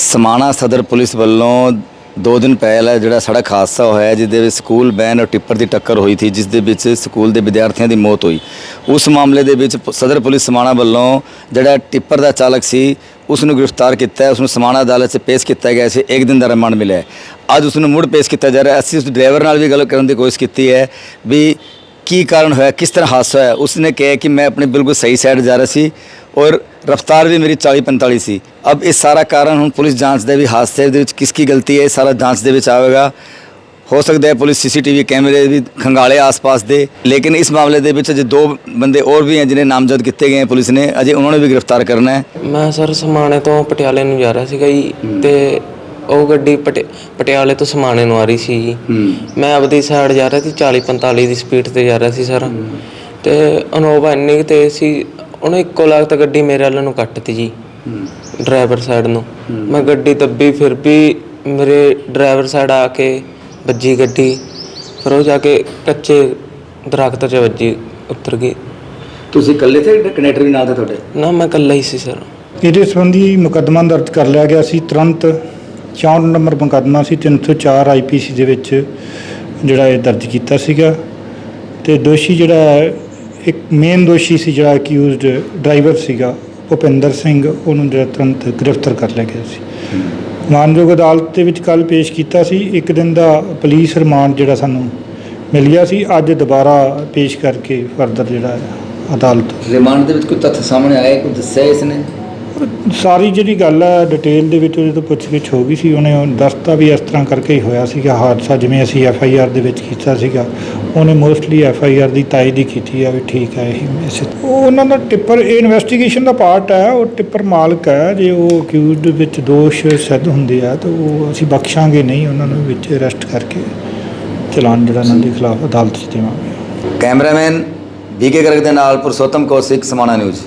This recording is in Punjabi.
ਸਮਾਣਾ ਸਦਰ ਪੁਲਿਸ ਵੱਲੋਂ ਦੋ ਦਿਨ ਪਹਿਲਾਂ ਜਿਹੜਾ ਸੜਕ ਹਾਦਸਾ ਹੋਇਆ, ਜਿਹਦੇ ਵਿੱਚ ਸਕੂਲ ਵੈਨ ਔਰ ਟਿੱਪਰ ਦੀ ਟੱਕਰ ਹੋਈ ਸੀ, ਜਿਸ ਦੇ ਵਿੱਚ ਸਕੂਲ ਦੇ ਵਿਦਿਆਰਥੀਆਂ ਦੀ ਮੌਤ ਹੋਈ। ਉਸ ਮਾਮਲੇ ਦੇ ਵਿੱਚ ਸਦਰ ਪੁਲਿਸ ਸਮਾਣਾ ਵੱਲੋਂ ਜਿਹੜਾ ਟਿੱਪਰ ਦਾ ਚਾਲਕ ਸੀ, ਉਸ ਨੂੰ ਗ੍ਰਿਫਤਾਰ ਕੀਤਾ ਹੈ, ਉਸ ਨੂੰ ਸਮਾਣਾ ਅਦਾਲਤ 'ਚ ਪੇਸ਼ ਕੀਤਾ ਗਿਆ ਸੀ। ਇੱਕ ਦਿਨ ਦਾ ਰਿਮਾਂਡ ਮਿਲਿਆ ਅੱਜ ਉਸ ਨੂੰ ਮੁੜ ਪੇਸ਼ ਕੀਤਾ ਜਾ ਰਿਹਾ ਅਸੀਂ ਉਸ ਡਰਾਈਵਰ ਨਾਲ ਵੀ ਗੱਲ ਕਰਨ ਦੀ ਕੋਸ਼ਿਸ਼ ਕੀਤੀ ਹੈ ਵੀ ਕੀ ਕਾਰਨ ਹੋਇਆ, ਕਿਸ ਤਰ੍ਹਾਂ ਹਾਦਸਾ ਹੋਇਆ। ਉਸਨੇ ਕਿਹਾ ਕਿ ਮੈਂ ਆਪਣੇ ਬਿਲਕੁਲ ਸਹੀ ਸਾਈਡ ਜਾ ਰਿਹਾ ਸੀ ਔਰ ਰਫਤਾਰ ਵੀ ਮੇਰੀ 40 45 ਸੀ। ਅਬ ਇਹ ਸਾਰਾ ਕਾਰਨ ਹੁਣ ਪੁਲਿਸ ਜਾਂਚ ਦੇ ਵੀ ਹਾਦਸੇ ਦੇ ਵਿੱਚ ਕਿਸ ਕੀ ਗਲਤੀ ਹੈ ਇਹ ਸਾਰਾ ਜਾਂਚ ਦੇ ਵਿੱਚ ਆਵੇਗਾ। ਹੋ ਸਕਦਾ ਹੈ ਪੁਲਿਸ ਸੀਸੀਟੀਵੀ ਕੈਮਰੇ ਵੀ ਖੰਗਾਲੇ ਆਸ-ਪਾਸ ਦੇ ਲੇਕਿਨ ਇਸ ਮਾਮਲੇ ਦੇ ਵਿੱਚ ਅਜੇ ਦੋ ਬੰਦੇ ਹੋਰ ਵੀ ਹਨ ਜਿਨ੍ਹਾਂ ਨਾਮਜ਼ਦ ਕੀਤੇ ਗਏ ਹੈ ਪੁਲਿਸ ਨੇ। ਅਜੇ ਉਹਨਾਂ ਨੂੰ ਵੀ ਗ੍ਰਿਫਤਾਰ ਕਰਨਾ ਹੈ। ਮੈਂ ਸਰ ਸਮਾਣੇ ਤੋਂ ਪਟਿਆਲੇ ਨੂੰ ਜਾ ਰਿਹਾ ਸੀਗਾ ਜੀ ਤੇ ਉਹ ਗੱਡੀ ਪਟਿ- ਪਟਿਆਲੇ ਤੋਂ ਸਮਾਣੇ ਨੂੰ ਆ ਰਹੀ ਸੀ ਜੀ। ਮੈਂ ਆਪਦੀ ਸਾਈਡ ਜਾ ਰਿਹਾ ਸੀ 40 45 ਦੀ ਸਪੀਡ ਤੇ ਜਾ ਰਿਹਾ ਸੀ ਸਰ। ਤੇ ਅਨੋਵਾ ਇੰਨੀ ਤੇਜ਼ ਸੀ ਉਹਨੇ ਇੱਕੋ ਲਗਤ ਗੱਡੀ ਮੇਰੇ ਵੱਲ ਨੂੰ ਕੱਟਤੀ ਜੀ ਡਰਾਈਵਰ ਸਾਈਡ ਨੂੰ। ਮੈਂ ਗੱਡੀ ਦੱਬੀ ਫਿਰ ਵੀ ਮੇਰੇ ਡਰਾਈਵਰ ਸਾਈਡ ਆ ਕੇ ਵੱਜੀ ਗੱਡੀ। ਫਿਰ ਉਹ ਜਾ ਕੇ ਕੱਚੇ ਦਰਖਤ 'ਚ ਵੱਜੀ ਉਤਰ ਗਈ। ਤੁਸੀਂ ਇਕੱਲੇ ਥੇ ਕਨੈਕਟਰ ਵੀ ਨਾਲ ਤੇ ਤੁਹਾਡੇ? ਨਾ ਮੈਂ ਇਕੱਲਾ ਹੀ ਸੀ ਸਰ। ਇਹਦੇ ਸੰਬੰਧੀ ਮੁਕੱਦਮਾ ਦਰਜ ਕਰ ਲਿਆ ਗਿਆ ਸੀ। ਤੁਰੰਤ 64 ਨੰਬਰ ਮੁਕੱਦਮਾ ਸੀ 304 ਆਈਪੀਸੀ ਦੇ ਵਿੱਚ ਜਿਹੜਾ ਇਹ ਦਰਜ ਕੀਤਾ ਸੀਗਾ। ਤੇ ਦੋਸ਼ੀ ਜਿਹੜਾ ਹੈ, ਇੱਕ ਮੇਨ ਦੋਸ਼ੀ ਸੀ ਜਿਹੜਾ ਅਕਿਊਜ਼ਡ ਡਰਾਈਵਰ ਸੀਗਾ, ਭੁਪਿੰਦਰ ਸਿੰਘ, ਉਹਨੂੰ ਜਿਹੜਾ ਤੁਰੰਤ ਗ੍ਰਿਫਤਾਰ ਕਰ ਲਿਆ ਗਿਆ ਸੀ। ਮਾਨਯੋਗ ਅਦਾਲਤ ਦੇ ਵਿੱਚ ਕੱਲ ਪੇਸ਼ ਕੀਤਾ ਸੀ। ਇੱਕ ਦਿਨ ਦਾ ਪੁਲਿਸ ਰਿਮਾਂਡ ਜਿਹੜਾ ਸਾਨੂੰ ਮਿਲ ਗਿਆ ਸੀ। ਅੱਜ ਦੁਬਾਰਾ ਪੇਸ਼ ਕਰਕੇ ਫਰਦਰ ਜਿਹੜਾ ਅਦਾਲਤ ਰਿਮਾਂਡ ਦੇ ਵਿੱਚ ਕੋਈ ਤੱਥ ਸਾਹਮਣੇ ਆਇਆ, ਕੋਈ ਦੱਸਿਆ ਇਸ ਨੇ? ਸਾਰੀ ਜਿਹੜੀ ਗੱਲ ਹੈ ਡਿਟੇਲ ਦੇ ਵਿੱਚ ਉਹਦੇ ਤੋਂ ਪੁੱਛਗਿੱਛ ਹੋ ਗਈ ਸੀ। ਉਹਨੇ ਉਹ ਦੱਸਤਾ ਵੀ ਇਸ ਤਰ੍ਹਾਂ ਕਰਕੇ ਹੀ ਹੋਇਆ ਸੀਗਾ, ਹਾਦਸਾ ਜਿਵੇਂ ਅਸੀਂ ਐਫ ਆਈ ਆਰ ਦੇ ਵਿੱਚ ਕੀਤਾ ਸੀਗਾ। ਉਹਨੇ ਮੋਸਟਲੀ ਐਫ ਆਈ ਆਰ ਦੀ ਤਾਇਦ ਦੀ ਕੀਤੀ ਆ ਵੀ ਠੀਕ ਹੈ ਇਹ ਇਸੇ ਉਹ ਉਹਨਾਂ ਦਾ ਟਿੱਪਰ, ਇਹ ਇਨਵੈਸਟੀਗੇਸ਼ਨ ਦਾ ਪਾਰਟ ਹੈ, ਉਹ ਟਿੱਪਰ ਮਾਲਕ ਹੈ। ਜੇ ਉਹ ਅਕਿਊਜ਼ਡ ਵਿੱਚ ਦੋਸ਼ ਸਿੱਧ ਹੁੰਦੇ ਆ, ਤਾਂ ਉਹ ਅਸੀਂ ਬਖਸ਼ਾਂਗੇ ਨਹੀਂ, ਉਹਨਾਂ ਨੂੰ ਵਿੱਚ ਅਰੈਸਟ ਕਰਕੇ ਚਲਾਨ ਜਿਹੜਾ ਉਹਨਾਂ ਦੇ ਖਿਲਾਫ ਅਦਾਲਤ 'ਚ ਦੇਵਾਂਗੇ। ਕੈਮਰਾਮੈਨ ਬੀਕੇ ਗਰਗ ਦੇ ਨਾਲ ਪੁਰਸ਼ੋਤਮ ਕੌਸ਼ਿਕ ਸਮਾਣਾ ਨਿਊਜ਼।